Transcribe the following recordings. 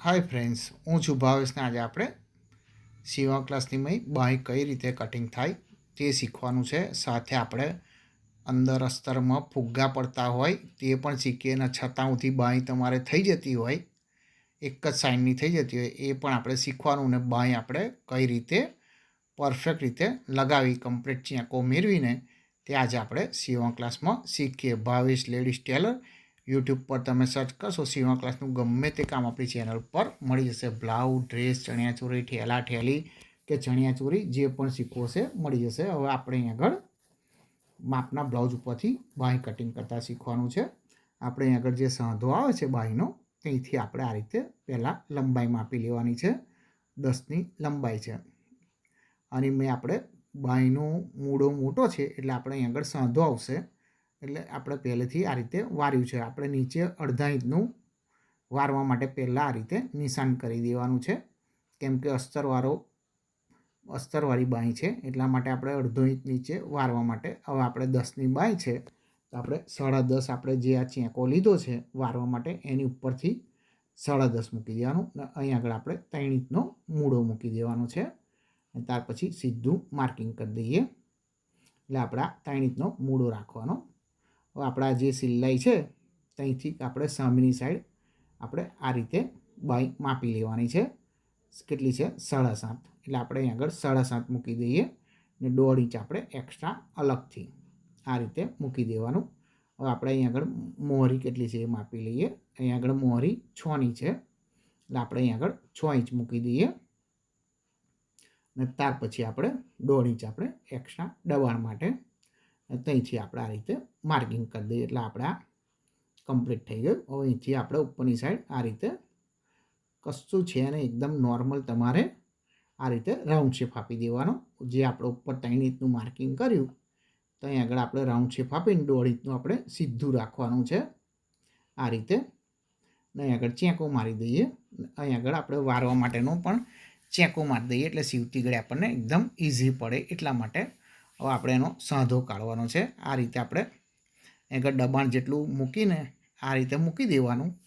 Hi friends હું છું ભાવેશને આજે આપણે સીવા ક્લાસની બાંય કઈ રીતે કટિંગ થાય તે શીખવાનું છે. સાથે આપણે અંદર અસ્તરમાં ફુગ્ગા પડતા હોય તે પણ શીખીએ અને છતાંથી બાંય તમારે થઈ જતી હોય, એક જ સાઇનની થઈ જતી હોય, એ પણ આપણે શીખવાનું ને બાંય આપણે કઈ રીતે પરફેક્ટ રીતે લગાવી કમ્પ્લીટ ચેકો મેળવીને તે આજે આપણે સીવા ક્લાસમાં શીખીએ. ભાવેશ લેડીઝ ટેલર યુટ્યુબ પર તમે સર્ચ કરશો સીવા ક્લાસનું ગમે તે કામ આપણી ચેનલ પર મળી જશે. બ્લાઉઝ ડ્રેસ ચણિયાચોળી ઠેલા ઠેલી કે ચણિયાચોળી જે પણ શીખવો છે મળી જશે. હવે આપણે આગળ માપના બ્લાઉઝ ઉપરથી બાંય કટિંગ કરતાં શીખવાનું છે. આપણે આગળ જે સાંધો આવે છે બાંયનો ત્યાંથી આપણે આ રીતે પહેલાં લંબાઈ માપી લેવાની છે. દસની લંબાઈ છે. અને મેં આપણે બાંયનો મૂળો મોટો છે એટલે આપણે અહીં આગળ સાંધો આવશે. એટલે આપણે પહેલેથી આ રીતે વાર્યું છે. આપણે નીચે અડધા ઇંચનું વારવા માટે પહેલાં આ રીતે નિશાન કરી દેવાનું છે. કેમ કે અસ્તરવાળો, અસ્તરવાળી બાંય છે, એટલા માટે આપણે અડધો ઇંચ નીચે વારવા માટે. હવે આપણે દસની બાંય છે, તો આપણે સાડા દસ આપણે જે આ ચેંકો લીધો છે વારવા માટે, એની ઉપરથી સાડા દસ મૂકી દેવાનું અને અહીં આગળ આપણે ત્રણ ઇંચનો મૂળો મૂકી દેવાનો છે. ત્યાર પછી સીધું માર્કિંગ કરી દઈએ. એટલે આપણા ત્રણ ઇંચનો મૂળો રાખવાનો આપણા જે સિલાઈ છે, ત્યાંથી આપણે સામેની સાઈડ આપણે આ રીતે બાય માપી લેવાની છે. કેટલી છે? સાડા સાત. એટલે આપણે અહીં આગળ સાડા સાત મૂકી દઈએ ને દોઢ ઇંચ આપણે એક્સ્ટ્રા અલગથી આ રીતે મૂકી દેવાનું. હવે આપણે અહીં આગળ મોહરી કેટલી છે એ માપી લઈએ. અહીં આગળ મોહરી છની છે. એટલે આપણે અહીં આગળ છ ઇંચ મૂકી દઈએ. ને ત્યાર પછી આપણે દોઢ ઇંચ આપણે એક્સ્ટ્રા દબાણ માટે ત્યાંથી આપણે આ રીતે માર્કિંગ કરી દઈએ. એટલે આપણે આ કમ્પ્લીટ થઈ ગયું. હવે અહીંથી આપણે ઉપરની સાઈડ આ રીતે કશું છે અને એકદમ નોર્મલ તમારે આ રીતે રાઉન્ડ શેપ આપી દેવાનો. જે આપણે ઉપર ત્રણ ઇંચનું માર્કિંગ કર્યું, તો અહીં આગળ આપણે રાઉન્ડ શેપ આપીને દોઢ ઇંચનું આપણે સીધું રાખવાનું છે આ રીતે. ને અહીં આગળ ચેકો મારી દઈએ. અહીં આગળ આપણે વારવા માટેનો પણ ચેકો મારી દઈએ. એટલે સીવતી ગળે આપણને એકદમ ઇઝી પડે એટલા માટે હવે આપણે એનો સાંધો કાઢવાનો છે. આ રીતે આપણે આગળ દબાણ જેટલું મૂકીને આ રીતે મૂકી દેવાનું.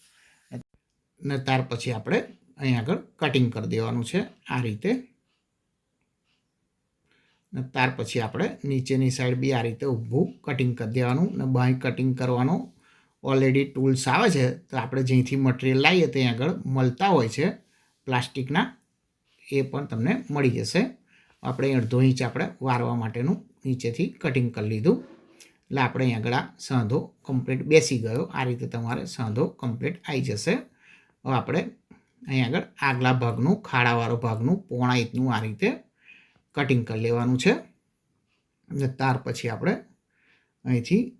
ને ત્યાર પછી આપણે અહીં આગળ કટિંગ કરી દેવાનું છે આ રીતે. ને ત્યાર પછી આપણે નીચેની સાઈડ બી આ રીતે ઊભું કટિંગ કરી દેવાનું ને બાય કટિંગ કરવાનો. ઓલરેડી ટૂલ્સ આવે છે, તો આપણે જ્યાંથી મટીરિયલ લાવીએ ત્યાં આગળ મળતા હોય છે. પ્લાસ્ટિકના એ પણ તમને મળી જશે. આપણે અડધો ઇંચ આપણે વારવા માટેનું નીચેથી કટિંગ કરી લીધું. એટલે આપણે અહીં આગળ સાંધો કમ્પ્લીટ બેસી ગયો. આ રીતે તમારે સાંધો કમ્પ્લીટ આવી જશે. હવે આપણે અહીં આગળ આગલા ભાગનું, ખાડાવાળો ભાગનું, પોણા ઇંચનું આ રીતે કટિંગ કરી લેવાનું છે. અને ત્યાર પછી આપણે અહીંથી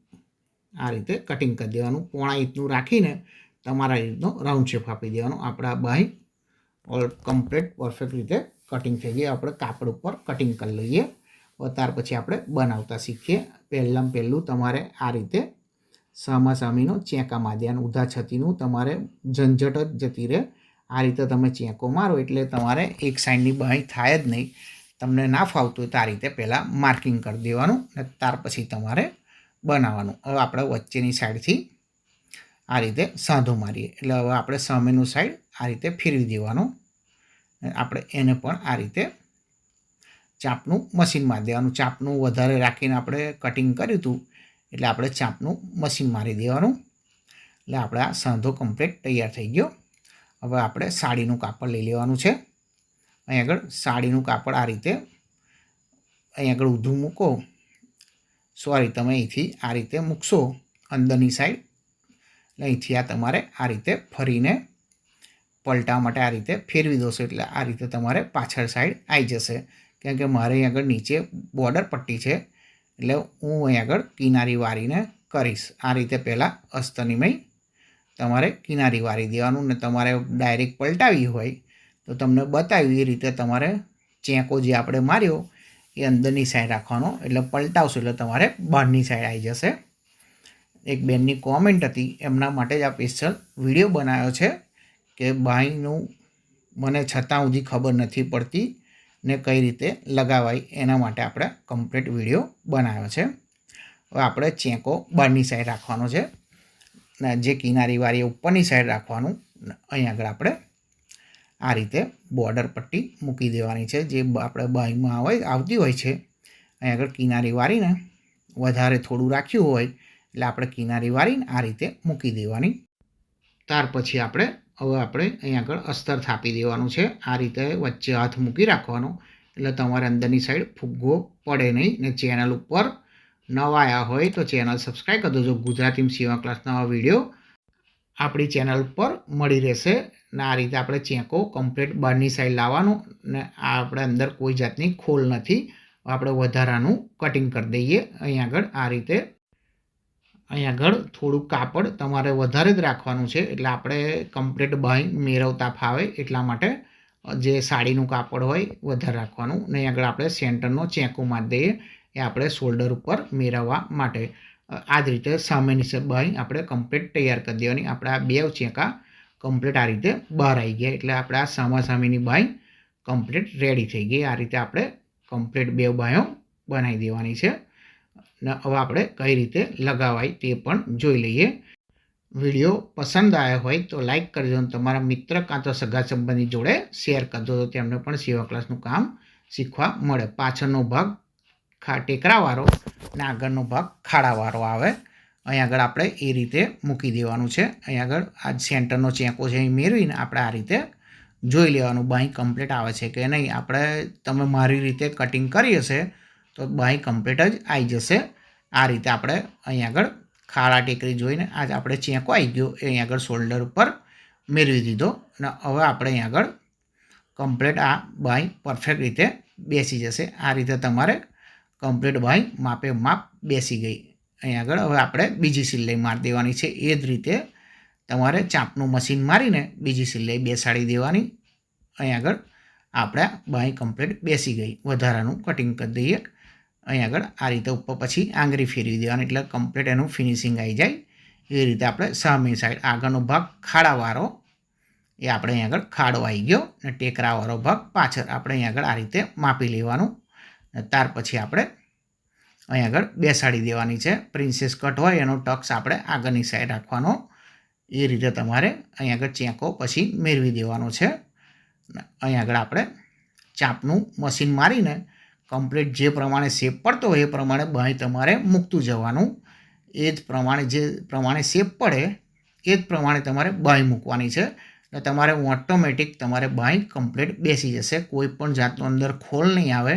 આ રીતે કટિંગ કરી દેવાનું. પોણા ઇંચનું રાખીને તમારા રીતનો રાઉન્ડ શેપ આપી દેવાનો. આપણા બાય ઓલ કમ્પ્લીટ પરફેક્ટ રીતે કટિંગ થઈ ગઈ. આપણે કાપડ ઉપર કટિંગ કરી લઈએ. ત્યાર પછી આપણે બનાવતા શીખીએ. પહેલાં પહેલું તમારે આ રીતે સામાસામીનો ચેંકા માધ્યાન ઉધા છતીનું તમારે ઝંઝટ જ જતી રહે. આ રીતે તમે ચેંકો મારો એટલે તમારે એક સાઈડની બાંય થાય જ નહીં. તમને ના ફાવતું તો આ રીતે પહેલાં માર્કિંગ કરી દેવાનું અને ત્યાર પછી તમારે બનાવવાનું. હવે આપણે વચ્ચેની સાઈડથી આ રીતે સાંધો મારીએ. એટલે હવે આપણે સામેનું સાઈડ આ રીતે ફેરવી દેવાનું. આપણે એને પણ આ રીતે ચાપનું મશીન મારી દેવાનું. ચાપનું વધારે રાખીને આપણે કટિંગ કર્યું હતું, એટલે આપણે ચાપનું મશીન મારી દેવાનું. એટલે આપણે આ સાંધો કમ્પ્લીટ તૈયાર થઈ ગયો. હવે આપણે સાડીનું કાપડ લઈ લેવાનું છે. અહીં આગળ સાડીનું કાપડ આ રીતે, અહીં આગળ ઊંધું મૂકો. સોરી તમે અહીંથી આ રીતે મૂકશો અંદરની સાઈડ એટલે અહીંથી આ તમારે આ રીતે ફરીને પલટા માટે આ રીતે ફેરવી દોશો એટલે આ રીતે તમારે પાછળ સાઈડ આવી જશે. કેમ કે મારે અહીં આગળ નીચે બોર્ડર પટ્ટી છે એટલે હું અહીં આગળ કિનારી વારીને કરીશ. આ રીતે પહેલાં અસ્તનિમય તમારે કિનારી વારી દેવાનું ને તમારે ડાયરેક્ટ પલટાવી હોય તો તમને બતાવ્યું એ રીતે તમારે ચેકો જે આપણે માર્યો એ અંદરની સાઈડ રાખવાનો એટલે પલટાવશો એટલે તમારે બહારની સાઈડ આવી જશે. એક બેનની કોમેન્ટ હતી, એમના માટે જ આ સ્પેશિયલ વીડિયો બનાવ્યો છે. કે બાઈનું મને છતાં સુધી ખબર નથી પડતી ને કઈ રીતે લગાવાય એના માટે આપણે કમ્પ્લીટ વીડિયો બનાવ્યો છે. હવે આપણે ચેકો બહારની સાઈડ રાખવાનો છે. ને જે કિનારીવાળી ઉપરની સાઈડ રાખવાનું. અહીં આગળ આપણે આ રીતે બોર્ડર પટ્ટી મૂકી દેવાની છે. જે આપણે બાઈમાં હોય, આવતી હોય છે. અહીં આગળ કિનારી વાળીને વધારે થોડું રાખ્યું હોય એટલે આપણે કિનારી વાળીને આ રીતે મૂકી દેવાની. ત્યાર પછી આપણે હવે આપણે અહીં આગળ અસ્તર થાપી દેવાનું છે. આ રીતે વચ્ચે હાથ મૂકી રાખવાનો. એટલે તમારે અંદરની સાઈડ ફુગ્ગો પડે નહીં ને ચેનલ ઉપર નવા આવ્યા હોય તો ચેનલ સબસ્ક્રાઈબ કરી દેજો. ગુજરાતી સેવા ક્લાસના આ વીડિયો આપણી ચેનલ પર મળી રહેશે. ને આ રીતે આપણે ચેકો કમ્પ્લીટ બહારની સાઈડ લાવવાનું ને આ આપણે અંદર કોઈ જાતની ખોલ નથી. આપણે વધારાનું કટિંગ કરી દઈએ. અહીં આગળ આ રીતે અહીં આગળ થોડુંક કાપડ તમારે વધારે જ રાખવાનું છે, એટલે આપણે કમ્પ્લીટ બાય મેળવતા ફાવે એટલા માટે જે સાડીનું કાપડ હોય વધારે રાખવાનું. ને આગળ આપણે સેન્ટરનો ચેકો મારી દઈએ, એ આપણે શોલ્ડર ઉપર મેળવવા માટે. આ જ રીતે સામેની બાય આપણે કમ્પ્લીટ તૈયાર કરી દેવાની. આપણે આ બે ચેકા કમ્પ્લીટ આ રીતે બહાર આવી ગયા, એટલે આપણે આ સામા સામેની બાય કમ્પ્લીટ રેડી થઈ ગઈ. આ રીતે આપણે કમ્પ્લીટ બે બાયો બનાવી દેવાની છે. હવે આપણે કઈ રીતે લગાવાય તે પણ જોઈ લઈએ. વીડિયો પસંદ આવ્યો હોય તો લાઈક કરજો અને તમારા મિત્ર કાં તો સગા સંબંધી જોડે શેર કરજો તો તેમને પણ સેવા ક્લાસનું કામ શીખવા મળે. પાછળનો ભાગ ખા, ટેકરાવાળો અને આગળનો ભાગ ખાડાવાળો આવે. અહીં આગળ આપણે એ રીતે મૂકી દેવાનું છે. અહીં આગળ આ સેન્ટરનો ચેકો છે એ મેળવીને આપણે આ રીતે જોઈ લેવાનું. બાઈ કમ્પ્લીટ આવે છે કે નહીં? આપણે, તમે મારી રીતે કટિંગ કરી હશે તો બાઈ કમ્પ્લીટ જ આવી જશે. આ રીતે આપણે અહીં આગળ ખાડા ટેકરી જોઈને આજ આપણે ચેકો આવી ગયો. એ અહીં આગળ શોલ્ડર ઉપર મેળવી દીધો. અને હવે આપણે અહીં આગળ કમ્પ્લીટ આ બાય પરફેક્ટ રીતે બેસી જશે. આ રીતે તમારે કમ્પ્લીટ બાય માપે માપ બેસી ગઈ. અહીં આગળ હવે આપણે બીજી સિલાઈ મારી દેવાની છે. એ જ રીતે તમારે ચાપનું મશીન મારીને બીજી સિલાઈ બેસાડી દેવાની. અહીં આગળ આપણે બાય કમ્પ્લીટ બેસી ગઈ. વધારાનું કટિંગ કરી દઈએ. અહીં આગળ આ રીતે ઉપર પછી આંગળી ફેરવી દેવાની, એટલે કમ્પ્લીટ એનું ફિનિશિંગ આવી જાય. એ રીતે આપણે સામે સાઈડ આગળનો ભાગ ખાડાવાળો, એ આપણે અહીં આગળ ખાડો આવી ગયો અને ટેકરાવાળો ભાગ પાછળ આપણે અહીં આગળ આ રીતે માપી લેવાનું. અને ત્યાર પછી આપણે અહીં આગળ બેસાડી દેવાની છે. પ્રિન્સેસ કટ હોય એનો ટક્સ આપણે આગળની સાઈડ રાખવાનો. એ રીતે તમારે અહીં આગળ ચેકો પછી મેળવી દેવાનો છે. અહીં આગળ આપણે ચાપનું મશીન મારીને કમ્પ્લીટ જે પ્રમાણે શેપ પડતો હોય એ પ્રમાણે બાંય તમારે મૂકતું જવાનું. એ જ પ્રમાણે જે પ્રમાણે શેપ પડે, એ જ પ્રમાણે તમારે બાંય મૂકવાની છે. એટલે તમારે ઓટોમેટિક તમારે બાંય કમ્પ્લીટ બેસી જશે. કોઈ પણ જાતનો અંદર ખોલ નહીં આવે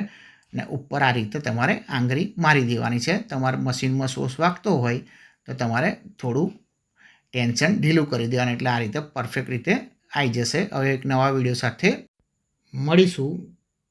ને ઉપર આ રીતે તમારે આંગળી મારી દેવાની છે. તમારે મશીનમાં સોસ વાગતો હોય તો તમારે થોડું ટેન્શન ઢીલું કરી દેવાનું. એટલે આ રીતે પરફેક્ટ રીતે આવી જશે. હવે એક નવા વીડિયો સાથે મળીશું.